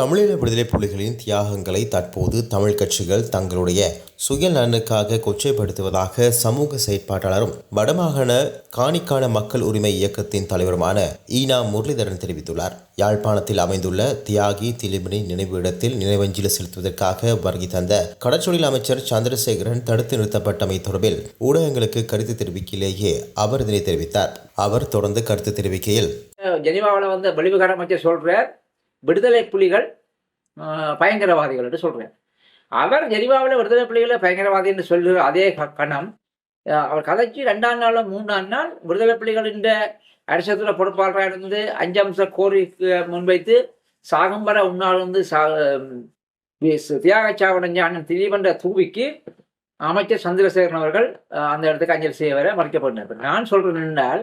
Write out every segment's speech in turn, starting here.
தமிழீழ விடுதலை புலிகளின் தியாகங்களை தற்போது தமிழ் கட்சிகள் தங்களுடைய சுய நலனுக்காக கொச்சைப்படுத்துவதாக சமூக செயற்பாட்டாளரும் வடமாகாண காணிக்கான மக்கள் உரிமை இயக்கத்தின் தலைவருமான ஈனா முரளிதரன் தெரிவித்துள்ளார். யாழ்ப்பாணத்தில் அமைந்துள்ள தியாகி திலிபனி நினைவு இடத்தில் நினைவஞ்சலி செலுத்துவதற்காக வருகை தந்த கடற்சொழில் அமைச்சர் சந்திரசேகரன் தடுத்து நிறுத்தப்பட்டமை தொடர்பில் ஊடகங்களுக்கு கருத்து தெரிவிக்கையிலேயே அவர் இதனை தெரிவித்தார். அவர் தொடர்ந்து கருத்து தெரிவிக்கையில் ஜெனிவாவில் வந்து வெளிவிகார அமைச்சர் சொல்றார். விடுதலை புலிகள் பயங்கரவாதிகள் என்று சொல்கிறேன் அவர் ஜெரிவாவில் விடுதலை புலிகளை பயங்கரவாதி என்று சொல்கிற அதே கணம். அவர் கதைச்சு ரெண்டாம் நாளும் மூணாம் நாள் விடுதலை புலிகளின் அரசத்தில் பொறுப்பாளராக இருந்து அஞ்சு அம்ச கோரிக்கை முன்வைத்து சாகம்பர உண்ணால் வந்து சா தியாகச்சாவடைஞ்ச அண்ணன் திலீபன்ற தூவிக்கு அமைச்சர் சந்திரசேகரன் அவர்கள் அந்த இடத்துக்கு அஞ்சலி செய்ய வர மறைக்கப்பட்டார் நான் சொல்கிறேன் என்றால்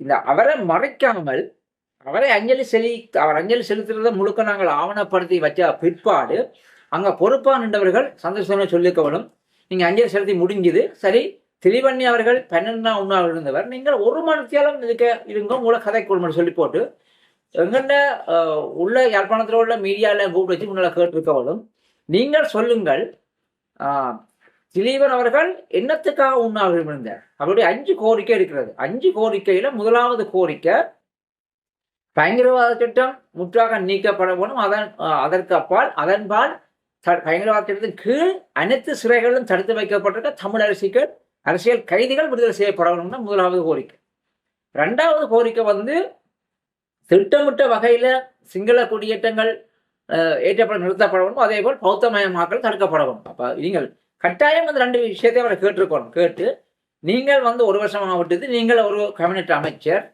இந்த அவரை மறைக்காமல் அவரை அஞ்சலி செலி அவர் அஞ்சலி செலுத்துறதை முழுக்க நாங்கள் ஆவணப்படுத்தி வச்ச பிற்பாடு அங்கே பொறுப்பாக நின்றவர்கள் சந்தோஷம் சொல்லிக்க வேணும். அஞ்சலி செலுத்தி முடிஞ்சுது. சரி திரிவண்ணி அவர்கள் பன்னெண்டாம் உண்ணாவில் இருந்தவர். நீங்கள் ஒரு மணித்தாலும் இதுக்க இருங்க. உங்களை கதை கொள்முறை சொல்லி போட்டு எங்கண்ட உள்ள யாழ்ப்பாணத்தில் உள்ள மீடியாவில் கூப்பிட்டு வச்சு உங்களை கேட்டிருக்க வேணும். நீங்கள் சொல்லுங்கள். திலீபன் அவர்கள் என்னத்துக்காக உண்ணாவில் இருந்தார்? அவருடைய அஞ்சு கோரிக்கை இருக்கிறது. அஞ்சு கோரிக்கையில் முதலாவது கோரிக்கை பயங்கரவாத திட்டம் முற்றாக நீக்கப்பட வேண்டும். அதன் அதற்கு அப்பால் அதன்பால் பயங்கரவாத திட்டத்தின் கீழ் அனைத்து சிறைகளும் தடுத்து வைக்கப்பட்டிருக்க தமிழ் அரசியல் அரசியல் கைதிகள் விடுதலை செய்யப்பட வேணும்னு முதலாவது கோரிக்கை. ரெண்டாவது கோரிக்கை வந்து திட்டமிட்ட வகையில் சிங்கள குடியேற்றங்கள் ஏற்றப்பட நிறுத்தப்பட வேண்டும். அதே போல் பௌத்தமயமாக்கல் தடுக்கப்பட வேண்டும். அப்போ நீங்கள் கட்டாயம் அந்த ரெண்டு விஷயத்தையும் அவரை கேட்டிருக்கணும். கேட்டு நீங்கள் வந்து ஒரு வருஷமாக விட்டது நீங்கள் ஒரு கம்யூனிட்டி அமைச்சர்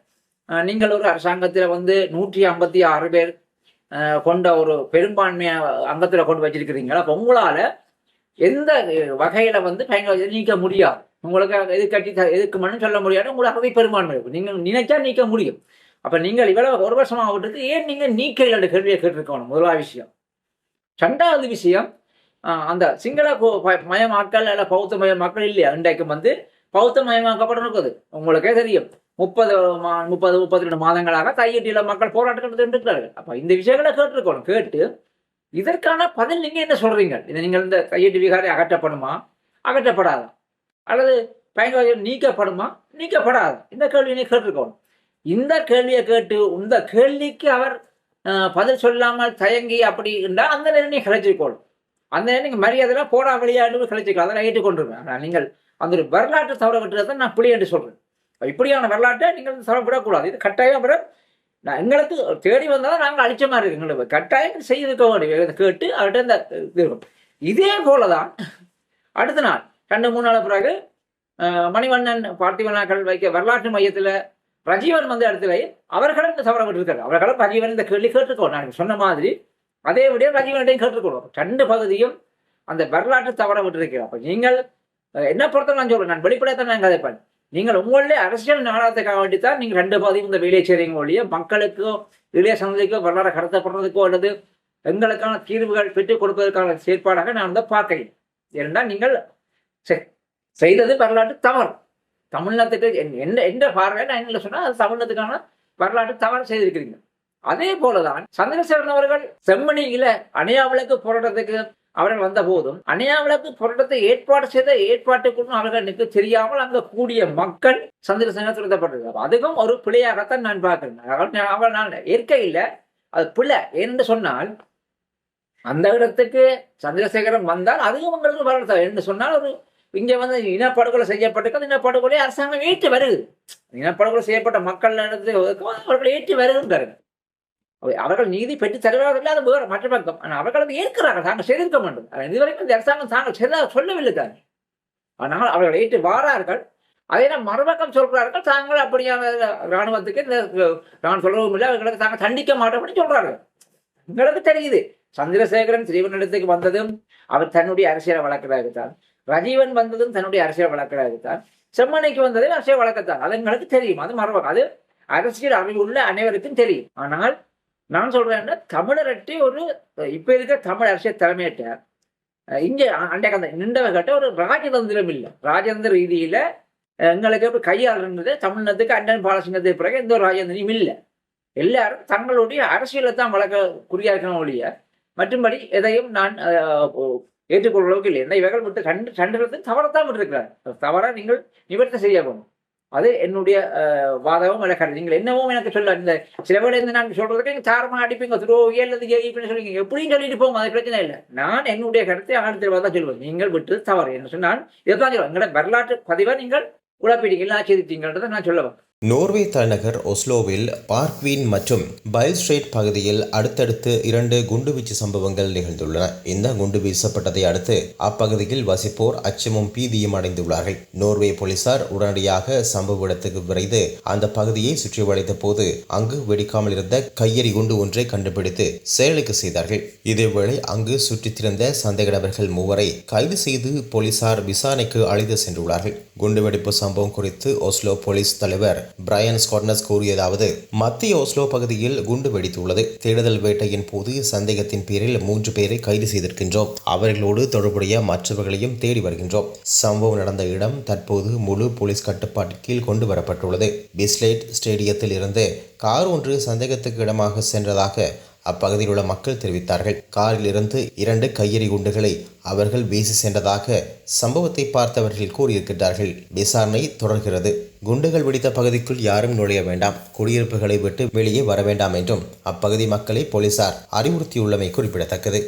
நீங்கள் ஒரு அரசாங்கத்தில் வந்து நூற்றி ஐம்பத்தி ஆறு பேர் கொண்ட ஒரு பெரும்பான்மையை அங்கத்தில் கொண்டு வச்சிருக்கிறீங்களா? அப்போ உங்களால் எந்த வகையில் வந்து பயங்கரவாதத்தை நீக்க முடியாது. உங்களுக்கு எதிர்கட்சி எதுக்குமென்னு சொல்ல முடியாது உங்களுக்கு அவை பெரும்பான்மை. இருக்கும் நீங்கள் நினைச்சா நீக்க முடியும். அப்போ நீங்கள் இவ்வளவு ஒரு வருஷமாக விட்டுருக்கு ஏன் நீங்கள் நீக்க இல்லை கேள்வியை கேட்டிருக்கணும்? முதலாவது விஷயம். ரெண்டாவது விஷயம் அந்த சிங்கள போ- ப- மயமாக்கல் அல்ல பௌத்த மயமாக்கல் இல்லையா? இன்றைக்கு வந்து பௌத்த மயமாக்கப்பட்டிருக்குது. உங்களுக்கே தெரியும். முப்பது மா- முப்பது முப்பத்தி ரெண்டு மாதங்களாக கையெட்டியில மக்கள் போராட்டம் இருக்கிறார்கள். அப்ப இந்த விஷயங்களை கேட்டிருக்கணும். கேட்டு இதற்கான பதில் நீங்க என்ன சொல்றீங்க? இதை நீங்கள் இந்த கையெட்டி விகாரை அகற்றப்படுமா? அகற்றப்படாதா? அல்லது பயங்கரவாதம் நீக்கப்படுமா? நீக்கப்படாதா? இந்த கேள்வியை கேட்டிருக்கணும். இந்த கேள்வியை கேட்டு இந்த கேள்விக்கு அவர் பதில் சொல்லாமல் தயங்கி அப்படி இருந்தால் அந்த நேரம் நீங்க கலைச்சிருக்கணும் அந்த நேரம் நீங்கள் மரியாதைலாம் போடா விளையாடு கலைச்சிக்கலாம். அதை நான் ஏற்றுக்கொண்டிருக்கேன். ஆனால் நீங்கள் அந்த ஒரு வரலாற்று தவற விட்டுறதை நான் புள்ளி என்று சொல்கிறேன் இப்படியான வரலாற்றை நீங்கள் தவற விடக்கூடாது இது கட்டாயம் பிற நான் எங்களுக்கு தேடி வந்தாலும் நாங்கள் அழிச்ச மாதிரி இருக்கு. எங்களுக்கு கட்டாயம் செய்திருக்க வேண்டிய கேட்டு அவர்கிட்ட இந்த இது இருக்கும் இதே போல தான் அடுத்த நாள் ரெண்டு மூணு நாள் பிறகு மணிவண்ணன் பார்த்திவனாக்கள் வைக்க வரலாற்று மையத்தில் ரஜீவன் வந்த இடத்துல அவர்களும் இந்த தவற விட்டுருக்காரு. அவர்களும் ரஜீவன் இந்த கேள்வி கேட்டுக்கோ நான் சொன்ன மாதிரி அதே விட ரஜீவன்கிட்டையும் கேட்டுக்கணும் ரெண்டு பகுதியும் அந்த வரலாற்று தவற விட்டுருக்கிறோம் அப்போ நீங்கள் என்ன பொறுத்த நான் சொல்றேன். நான் வெளிப்படையத்தான் நான் கதைப்பேன். நீங்கள் உங்களுடைய அரசியல் நாடகத்துக்காக வேண்டித்தான் நீங்கள் ரெண்டு பாதியும் இந்த வேலையை செய்கிறீங்க ஒழிய மக்களுக்கோ இளைய சந்ததிக்கோ வரலாறு கடத்தப்படுறதுக்கோ அல்லது எங்களுக்கான தீர்வுகள் பெற்றுக் கொடுப்பதற்கான செயற்பாடாக நான் வந்து பார்க்கிறேன். ஏன்னா நீங்கள் செ- செய்தது வரலாற்று தவறு. தமிழ்நாட்டுக்கு என்- எந்த எந்த நான் என்ன சொன்னால் அது தமிழ்நாட்டுக்கான வரலாற்று தவறு செய்திருக்கிறீங்க. அதே போலதான் சந்திரசேகரன் அவர்கள் செம்மணியில அணையாவிளக்கு போராட்டத்துக்கு அவர்கள் வந்த போதும் அணையாவிளக்கு போராட்டத்தை ஏற்பாடு செய்த ஏற்பாட்டுக்குள்ளும் அவர்களுக்கு தெரியாமல் அங்க கூடிய மக்கள் சந்திரசேகரன் துரத்தப்பட்டிருக்காங்க அதுவும் ஒரு பிழையாகத்தான் நான் பார்க்கிறேன். அவள் நான் இயற்கையில் அது பிழை. என்று சொன்னால் அந்த இடத்துக்கு சந்திரசேகரன் வந்தால் அதுவும் உங்களுக்கு வரல என்று சொன்னால் ஒரு இங்கே வந்து இனப்படுகொலை செய்யப்பட்டிருக்கிறது இனப்படுகொலை அரசாங்கம் ஏற்றி வருது இனப்படுகொலை செய்யப்பட்ட மக்கள் அவர்கள் ஏற்றி வருகின்றார்கள் அவர்கள் நீதி பெற்று தருவார்கள் அது வேறு மற்ற பக்கம். ஆனால் அவர்கள் அதை ஏற்கிறார்கள். தாங்கள் செய்திருக்க வேண்டும். இதுவரைக்கும் இந்த அரசாங்கம் தாங்கள் செய்த சொல்லவில்லை தான். ஆனால் அவர்கள் ஏற்று வாரார்கள். அதே நம்ம மறுபக்கம் சொல்கிறார்கள். தாங்கள் அப்படியான இராணுவத்துக்கு இந்த நான் சொல்லவும் இல்லை அவர்களுக்கு தாங்கள் தண்டிக்க மாட்டோம்னு சொல்கிறார்கள் உங்களுக்கு தெரியுது. சந்திரசேகரன் ஸ்ரீவனிடத்துக்கு வந்ததும் அவர் தன்னுடைய அரசியல் வழக்கதாகத்தான் ரஜீவன் வந்ததும் தன்னுடைய அரசியல் வழக்கதாகத்தான் செம்மனைக்கு வந்ததும் அரசியல் வழக்கத்தான் அது எங்களுக்கு தெரியும். அது மறுபக்கம். அது அரசியல் அறிவுள்ள அனைவருக்கும் தெரியும். ஆனால் நான் சொல்றேன் தமிழரட்டி ஒரு இப்ப இருக்க தமிழ் அரசியல் தலைமையிட்ட அஹ், அண்டை கந்த அந்த நின்றவர்கிட்ட ஒரு ராஜதந்திரம் இல்லை. ராஜதந்திர ரீதியில எங்களுக்கு எப்படி கையாளுன்றது தமிழ்நாட்டுக்கு அண்டன் பாலசிங்கத்துக்கு பிறகு எந்த ஒரு ராஜதந்திரியும் இல்லை. எல்லாரும் தங்களுடைய அரசியலை தான் வளர்க்க குறியா இருக்கணும் ஒழிய மற்றும்படி எதையும் நான் ஏற்றுக்கொள்ள அளவுக்கு இல்லை. என்ன இவர்கள் விட்டு கண்டு கண்டுறது தவறத்தான் விட்டுருக்கிறார் தவறாக நீங்கள் நிவர்த்தி செய்யணும் அது என்னுடைய வாதமும் இல்லை கருத்து நீங்கள் என்னவும் எனக்கு சொல்ல இந்த சில இருந்து நான் சொல்றதுக்கு நீங்கள் சாரமாக அடிப்பீங்க துரோகி அல்லது ஜெயிப்புன்னு சொல்லுவீங்க எப்படியும் சொல்லிட்டு போகும் அது பிரச்சனை இல்லை. நான் என்னுடைய கருத்தை ஆழ்த்திருவா தான் சொல்லுவேன். நீங்கள் விட்டு தவறு. என்ன சொன்னால் இதைத்தான் சொல்லுவேன். எங்களோட வரலாற்று பதிவை நீங்கள் குழப்பிட்டீங்க ஆச்சரித்தீங்கன்றதை நான் சொல்லுவேன் நோர்வே தலைநகர் ஒஸ்லோவில் பார்க்வீன் மற்றும் பைல் பகுதியில் அடுத்தடுத்து இரண்டு குண்டுவீச்சு சம்பவங்கள் நிகழ்ந்துள்ளன. இந்த குண்டு வீசப்பட்டதை அடுத்து அப்பகுதியில் வசிப்போர் அச்சமும் பீதியும் அடைந்துள்ளார்கள். நோர்வே போலீசார் உடனடியாக சம்பவ இடத்துக்கு விரைந்து அந்த பகுதியை சுற்றி வளைத்த போது அங்கு வெடிக்காமல் இருந்த கையெறி குண்டு ஒன்றை கண்டுபிடித்து செயலுக்கு செய்தார்கள். இதேவேளை அங்கு சுற்றித் திறந்த சந்தேக மூவரை கைது செய்து போலீசார் விசாரணைக்கு அழைத்து சென்றுள்ளார்கள். குண்டுவெடிப்பு சம்பவம் குறித்து ஒஸ்லோ போலீஸ் தலைவர் பிரையன் ஸ்காட்னஸ் கூறியதாவது மத்திய ஓஸ்லோ பகுதியில் குண்டு வெடித்துள்ளது. தேடுதல் வேட்டையின் போது சந்தேகத்தின் பேரில் மூன்று பேரை கைது செய்திருக்கின்றோம். அவர்களோடு தொடர்புடைய மற்றவர்களையும் தேடி வருகின்றோம். சம்பவம் நடந்த இடம் தற்போது முழு போலீஸ் கட்டுப்பாட்டின் கீழ் கொண்டு வரப்பட்டுள்ளது. பிஸ்லேட் ஸ்டேடியத்தில் இருந்து கார் ஒன்று சந்தேகத்துக்கு இடமாக சென்றதாக அப்பகுதியில் உள்ள மக்கள் தெரிவித்தார்கள். காரில் இருந்து இரண்டு கையெறி குண்டுகளை அவர்கள் வீசி சென்றதாக சம்பவத்தை பார்த்தவர்கள் கூறியிருக்கிறார்கள் விசாரணை தொடர்கிறது. குண்டுகள் வெடித்த பகுதிக்குள் யாரும் நுழைய வேண்டாம். குடியிருப்புகளை விட்டு வெளியே வர வேண்டாம் என்றும் அப்பகுதி மக்களை போலீசார் அறிவுறுத்தியுள்ளமை குறிப்பிடத்தக்கது.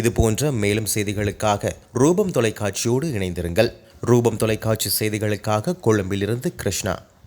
இதுபோன்ற மேலும் செய்திகளுக்காக ரூபம் தொலைக்காட்சியோடு இணைந்திருங்கள். ரூபம் தொலைக்காட்சி செய்திகளுக்காக கொழும்பிலிருந்து கிருஷ்ணா.